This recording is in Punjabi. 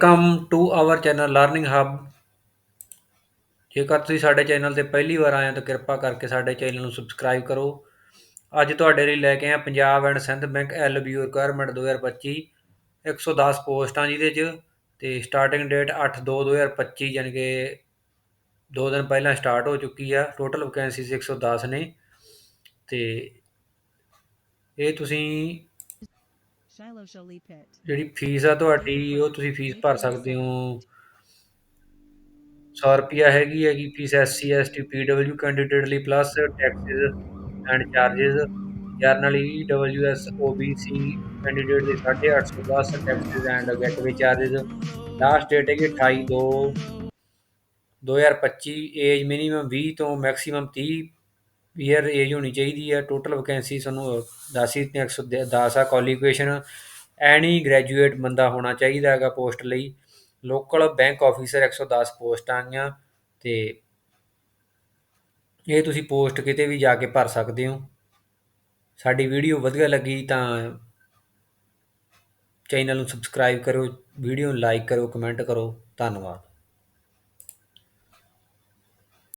Welcome to our channel learning hub ਜੇਕਰ ਤੁਸੀਂ ਸਾਡੇ ਚੈਨਲ ਤੇ ਪਹਿਲੀ ਵਾਰ ਆਏ ਹੋ ਤਾਂ ਕਿਰਪਾ ਕਰਕੇ ਸਾਡੇ ਚੈਨਲ ਨੂੰ ਸਬਸਕ੍ਰਾਈਬ ਕਰੋ। ਅੱਜ ਤੁਹਾਡੇ ਲਈ ਲੈ ਕੇ ਆਏ ਹਾਂ Punjab and Sindh bank LBU recruitment 2025 110 ਪੋਸਟਾਂ ਜਿਹਦੇ 'ਚ ਤੇ ਸਟਾਰਟਿੰਗ ਡੇਟ 8/2/2025 ਯਾਨੀ ਕਿ ਦੋ ਦਿਨ ਪਹਿਲਾਂ ਸਟਾਰਟ ਹੋ ਚੁੱਕੀ ਆ। ਟੋਟਲ ਵੈਕੈਂਸੀਜ਼ 110 ਨੇ ਤੇ ਇਹ ਤੁਸੀਂ ਜਿਹੜੀ ਫੀਸ ਆ ਤੁਹਾਡੀ, ਉਹ ਤੁਸੀਂ ਫੀਸ ਭਰ ਸਕਦੇ ਹੋ। 100 ਰੁਪਿਆ ਹੈਗੀ ਹੈਗੀ fee SC ST PW candidate ਲਈ plus taxes and charges general EWS OBC candidate ਦੇ 850 plus taxes and gateway charges last date ਹੈਗੀ 28 2 2025 ਏਜ ਮਿਨੀਮਮ 20 ਤੋਂ ਮੈਕਸਿਮਮ 30 ਈਅਰ ਏਜ ਹੋਣੀ ਚਾਹੀਦੀ ਹੈ ਟੋਟਲ ਵੈਕੈਂਸੀ ਤੁਹਾਨੂੰ ਦੱਸ ਹੀ ਦਿੱਤੀਆਂ 110 ਆ ਕੁਆਲੀਫਿਕੇਸ਼ਨ ਐਨੀ ਗ੍ਰੈਜੂਏਟ ਬੰਦਾ ਹੋਣਾ ਚਾਹੀਦਾ ਹੈਗਾ ਪੋਸਟ ਲਈ। ਲੋਕਲ ਬੈਂਕ ਆਫੀਸਰ 110 ਪੋਸਟਾਂ ਆਈਆਂ ਤੇ ਇਹ ਤੁਸੀਂ ਪੋਸਟ ਕਿਤੇ ਵੀ ਜਾ ਕੇ ਭਰ ਸਕਦੇ ਹੋ। ਸਾਡੀ ਵੀਡੀਓ ਵਧੀਆ ਲੱਗੀ ਤਾਂ ਚੈਨਲ ਨੂੰ ਸਬਸਕ੍ਰਾਈਬ ਕਰੋ ਵੀਡੀਓ ਨੂੰ ਲਾਈਕ ਕਰੋ ਕਮੈਂਟ ਕਰੋ ਧੰਨਵਾਦ।